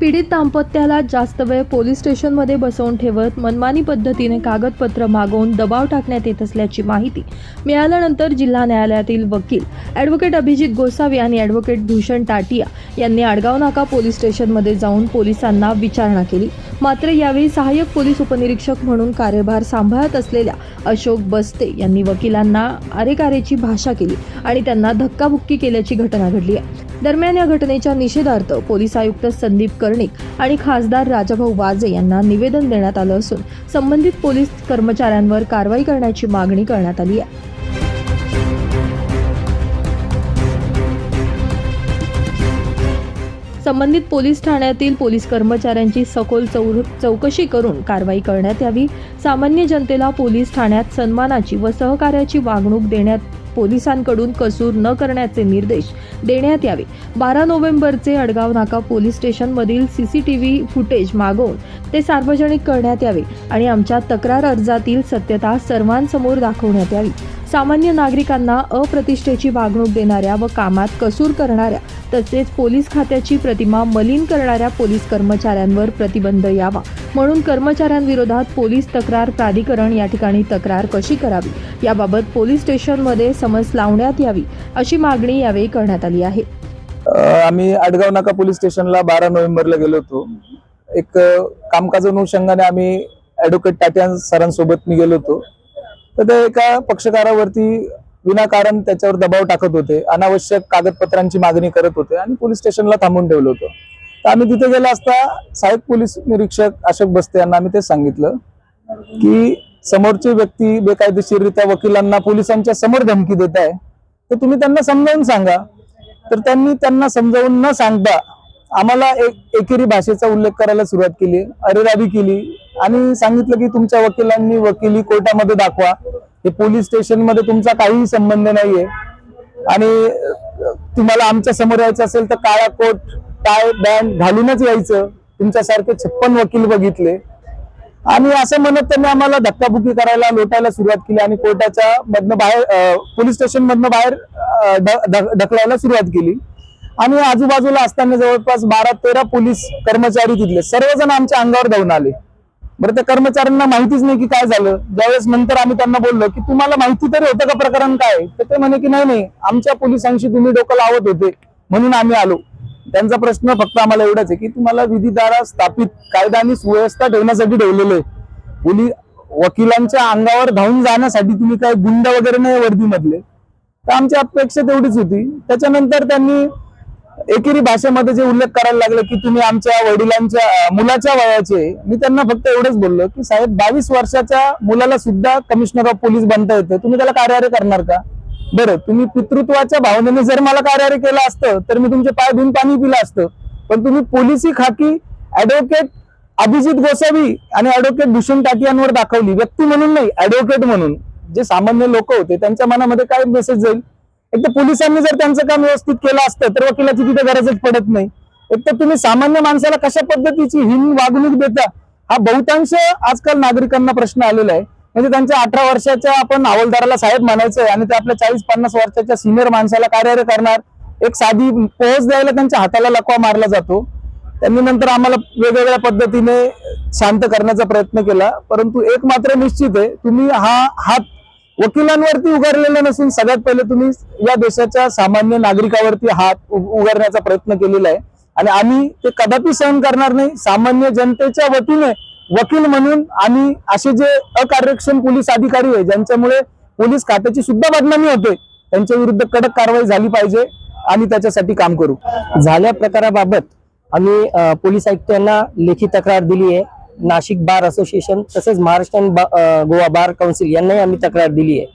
पीडित दाम्पत्याला जास्त वेळ पोलीस स्टेशनमध्ये बसवून ठेवत मनमानी पद्धतीने कागदपत्र मागवून दबाव टाकण्यात येत असल्याची माहिती मिळाल्यानंतर जिल्हा न्यायालयातील वकील ॲडव्होकेट अभिजित गोसावी आणि ॲडव्होकेट भूषण टाटिया यांनी आडगाव नाका पोलीस स्टेशनमध्ये जाऊन पोलिसांना विचारणा केली. मात्र यावेळी सहाय्यक पोलीस उपनिरीक्षक म्हणून कार्यभार सांभाळत असलेल्या अशोक बस्ते यांनी वकिलांना आरेकारेची भाषा केली आणि त्यांना धक्काबुक्की केल्याची घटना घडली आहे. दरम्यान या घटनेच्या निषेधार्थ पोलीस आयुक्त संदीप कर्णिक आणि खासदार राजाभाऊ वाजे यांना निवेदन देण्यात आलं असून संबंधित पोलीस कर्मचाऱ्यांवर कारवाई करण्याची मागणी करण्यात आली आहे. संबंधित पोलीस ठाण्यातील पोलीस कर्मचाऱ्यांची सखोल चौ चौकशी करून कारवाई करण्यात यावी. सामान्य जनतेला पोलीस ठाण्यात सन्मानाची व सहकार्याची वागणूक देण्यात पोलिसांकडून कसूर न करण्याचे निर्देश देण्यात यावे. बारा नोव्हेंबरचे अडगाव नाका पोलीस स्टेशनमधील सीसीटीव्ही फुटेज मागवून ते सार्वजनिक करण्यात यावे आणि आमच्या तक्रार अर्जातील सत्यता सर्वांसमोर दाखवण्यात यावी. सामान्य नागरिकांना अप्रतिष्ठेची वागणूक देणाऱ्या व कामात कसूर करणाऱ्या तसेच पोलीस खात्याची प्रतिमा मलिन करणाऱ्या पोलीस कर्मचाऱ्यांवर प्रतिबंध यावा. म्हणून कर्मचाऱ्यांविरोधात पोलीस तक्रार प्राधिकरण या ठिकाणी तक्रार कशी करावी? याबाबत पोलीस स्टेशनमध्ये समज लावण्यात यावी अशी मागणी यावेळी करण्यात आली आहे. आम्ही आडगाव नाका पोलीस स्टेशनला बारा नोव्हेंबरला गेलो होतो. एक कामकाज अनुषंगाने आम्ही ऍडव्होकेट टाट्या सरांसोबत मी गेलो होतो. तर ते एका पक्षकारावरती विनाकारण त्याच्यावर दबाव टाकत होते. अनावश्यक कागदपत्रांची मागणी करत होते आणि पोलीस स्टेशनला थांबून ठेवलं होतं. तर आम्ही तिथे गेलो असता साहेब पोलीस निरीक्षक अशोक बस्ते यांना आम्ही ते सांगितलं की समोरची व्यक्ती बेकायदेशीररित्या वकिलांना पोलिसांच्या समोर धमकी देत आहे. तर तुम्ही त्यांना समजावून सांगा. तर त्यांनी त्यांना समजावून न सांगता आम्हाला एक एकेरी भाषेचा उल्लेख करायला सुरुवात केली अरेरावी केली. आणि सांगितलं की तुमच्या वकिलांनी वकिली कोर्टामध्ये दाखवा. हे पोलीस स्टेशनमध्ये तुमचा काहीही संबंध नाहीये. आणि तुम्हाला आमच्यासमोर यायचं असेल तर काळा कोट टाय बँड घालूनच यायचं. तुमच्यासारखे छप्पन वकील बघितले. आणि असं म्हणत त्यांनी आम्हाला धक्काबुक्की करायला लोटायला सुरुवात केली आणि कोर्टाच्या मधनं बाहेर पोलीस स्टेशन मधनं बाहेर ढकलायला सुरुवात केली. आणि आजूबाजूला असताना जवळपास बारा तेरा पोलीस कर्मचारी तिथले. सर्वजण आमच्या अंगावर धावून आले. बरं त्या कर्मचाऱ्यांना माहितीच नाही की काय झालं. ज्यावेळेस नंतर आम्ही त्यांना बोललो की तुम्हाला माहिती तरी होतं का प्रकरण काय? तर ते म्हणे की नाही नाही. आमच्या पोलिसांशी तुम्ही डोकं लावत होते. म्हणून आम्ही आलो. त्यांचा प्रश्न फक्त आम्हाला एवढाच आहे की तुम्हाला विधीद्वारा स्थापित कायदा आणि सुव्यवस्था ठेवण्यासाठी ठेवलेलं आहे. पोलीस वकिलांच्या अंगावर धावून जाण्यासाठी तुम्ही काय गुंड वगैरे नाही वर्दीमधले? तर आमची अपेक्षा तेवढीच होती. त्याच्यानंतर त्यांनी एकेरी भाषेमध्ये जे उल्लेख करायला लागले की तुम्ही आमच्या वडिलांच्या मुलाच्या वयाचे मी त्यांना फक्त एवढंच बोललो की साहेब बावीस वर्षाच्या मुलाला सुद्धा कमिशनर ऑफ पोलीस बनता येतं. तुम्ही त्याला कार्यारे करणार का? बरं तुम्ही पितृत्वाच्या भावनेने जर मला कार्यारे केलं असतं तर मी तुमचे पाय धुवून पाणी पिलं असतं. पण तुम्ही पोलिसी खाकी ऍडव्होकेट अभिजित गोसावी आणि ऍडव्होकेट भूषण टाटियांवर दाखवली. व्यक्ती म्हणून नाही ऍडव्होकेट म्हणून. जे सामान्य लोक होते त्यांच्या मनामध्ये काय मेसेज जाईल? एक तर पोलिसांनी जर त्यांचं काम व्यवस्थित केलं असतं तर वकिलाची तिथे गरजच पडत नाही. एक तर तुम्ही सामान्य माणसाला कशा पद्धतीची हिन वागणूक देता हा बहुतांश आजकाल नागरिकांना प्रश्न आलेला आहे. म्हणजे त्यांच्या अठरा वर्षाच्या आपण हवालदाराला साहेब म्हणायचं आणि ते आपल्या चाळीस पन्नास वर्षाच्या सिनियर माणसाला कार्य करणार. एक साधी पोहोच द्यायला त्यांच्या हाताला लकवा मारला जातो. त्यांनी नंतर आम्हाला वेगवेगळ्या पद्धतीने शांत करण्याचा प्रयत्न केला. परंतु एक मात्र निश्चित आहे तुम्ही हा हात वकिलांवरती उगारलेलं नसून सगळ्यात पहिले तुम्ही या देशाच्या सामान्य नागरिकावरती हात उगारण्याचा प्रयत्न केलेला आहे. आणि आम्ही ते कदापि सहन करणार नाही. सामान्य जनतेच्या वतीने वकील म्हणून आम्ही असे जे अकार्यक्षम पोलीस अधिकारी आहे ज्यांच्यामुळे पोलीस खात्याची सुद्धा बदनामी होते त्यांच्या विरुद्ध कडक कारवाई झाली पाहिजे आणि त्याच्यासाठी काम करू. झाल्या प्रकाराबाबत आम्ही पोलीस आयुक्त यांना लेखी तक्रार दिली आहे. नाशिक बार असोसिएशन तसेच महाराष्ट्र गोवा बार काउन्सिल यांनाही आम्ही तक्रार दिली आहे.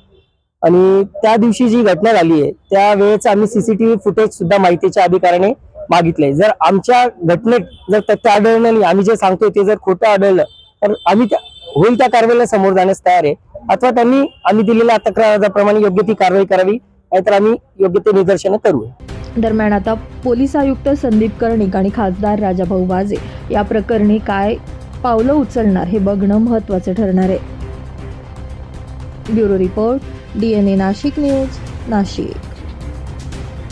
आणि त्या दिवशी जी घटना झाली आहे त्यावेळेस आम्ही सीसीटीव्ही फुटेज सुद्धा माहितीच्या अधिकाऱ्याने मागितले जर आमच्या घटनेत जर तथ्य आढळलं नाही आम्ही जे सांगतोय ते जर खोटं आढळलं तर आम्ही त्या- होईल त्या कारवाईला समोर जाण्यास तयार आहे. अथवा त्यांनी आम्ही दिलेल्या तक्राराप्रमाणे योग्य ती कारवाई करावी नाहीतर आम्ही योग्य ते निदर्शनं करू दरम्यान आता पोलीस आयुक्त संदीप कर्णिक आणि खासदार राजाभाऊ वाजे या प्रकरणी काय पावलं उचलणार हे बघणं महत्त्वाचं ठरणार आहे. Bureau report D N A Nashik news Nashik.